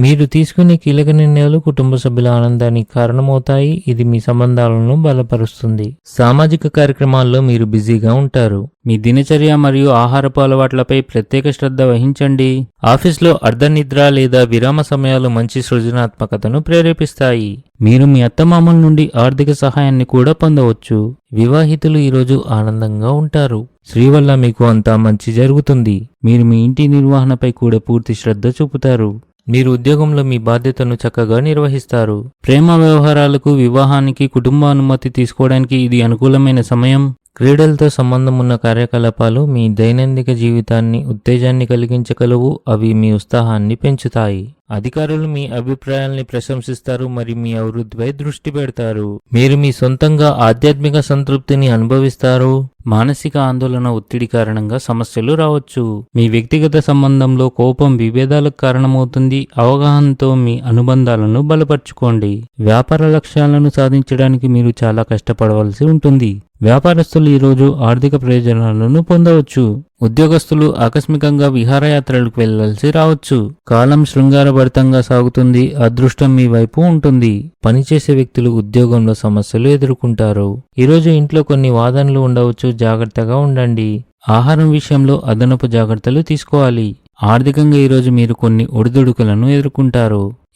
మీరు తీసుకునే కీలక నిర్ణయాలు కుటుంబ సభ్యుల ఆనందానికి కారణమవుతాయి. ఇది మీ సంబంధాలను బలపరుస్తుంది. సామాజిక కార్యక్రమాల్లో మీరు బిజీగా ఉంటారు. మీ దినచర్య మరియు ఆహారపు అలవాట్లపై ప్రత్యేక శ్రద్ధ వహించండి. ఆఫీస్లో అర్ధనిద్ర లేదా విరామ సమయాలు మంచి సృజనాత్మకతను ప్రేరేపిస్తాయి. మీరు మీ అత్తమామల నుండి ఆర్థిక సహాయాన్ని కూడా పొందవచ్చు. వివాహితులు ఈరోజు ఆనందంగా ఉంటారు. స్త్రీ వల్ల మీకు అంతా మంచి జరుగుతుంది. మీరు మీ ఇంటి నిర్వహణపై కూడా పూర్తి శ్రద్ధ చూపుతారు. మీరు ఉద్యోగంలో మీ బాధ్యతను చక్కగా నిర్వహిస్తారు. ప్రేమ వ్యవహారాలకు వివాహానికి కుటుంబ అనుమతి తీసుకోవడానికి ఇది అనుకూలమైన సమయం. క్రీడలతో సంబంధం ఉన్న కార్యకలాపాలు మీ దైనందిక జీవితాన్ని ఉత్తేజాన్ని కలిగించగలవు అవి మీ ఉత్సాహాన్ని పెంచుతాయి. అధికారులు మీ అభిప్రాయాల్ని ప్రశంసిస్తారు మరియు మీ అభివృద్ధిపై దృష్టి పెడతారు. మీరు మీ సొంతంగా ఆధ్యాత్మిక సంతృప్తిని అనుభవిస్తారు. మానసిక ఆందోళన ఒత్తిడి కారణంగా సమస్యలు రావచ్చు. మీ వ్యక్తిగత సంబంధంలో కోపం విభేదాలకు కారణమవుతుంది. అవగాహనతో మీ అనుబంధాలను బలపరుచుకోండి. వ్యాపార లక్ష్యాలను సాధించడానికి మీరు చాలా కష్టపడవలసి ఉంటుంది. వ్యాపారస్తులు ఈరోజు ఆర్థిక ప్రయోజనాలను పొందవచ్చు. ఉద్యోగస్తులు ఆకస్మికంగా విహారయాత్రలకు వెళ్ళాల్సి రావచ్చు. కాలం శృంగారభరితంగా సాగుతుంది. అదృష్టం మీ వైపు ఉంటుంది. పనిచేసే వ్యక్తులు ఉద్యోగంలో సమస్యలు ఎదుర్కొంటారు. ఈరోజు ఇంట్లో కొన్ని వాదనలు ఉండవచ్చు. జాగ్రత్తగా ఉండండి. ఆహారం విషయంలో అదనపు జాగ్రత్తలు తీసుకోవాలి. ఆర్థికంగా ఈరోజు మీరు కొన్ని ఒడిదుడుకులను ఎదుర్కొంటారు.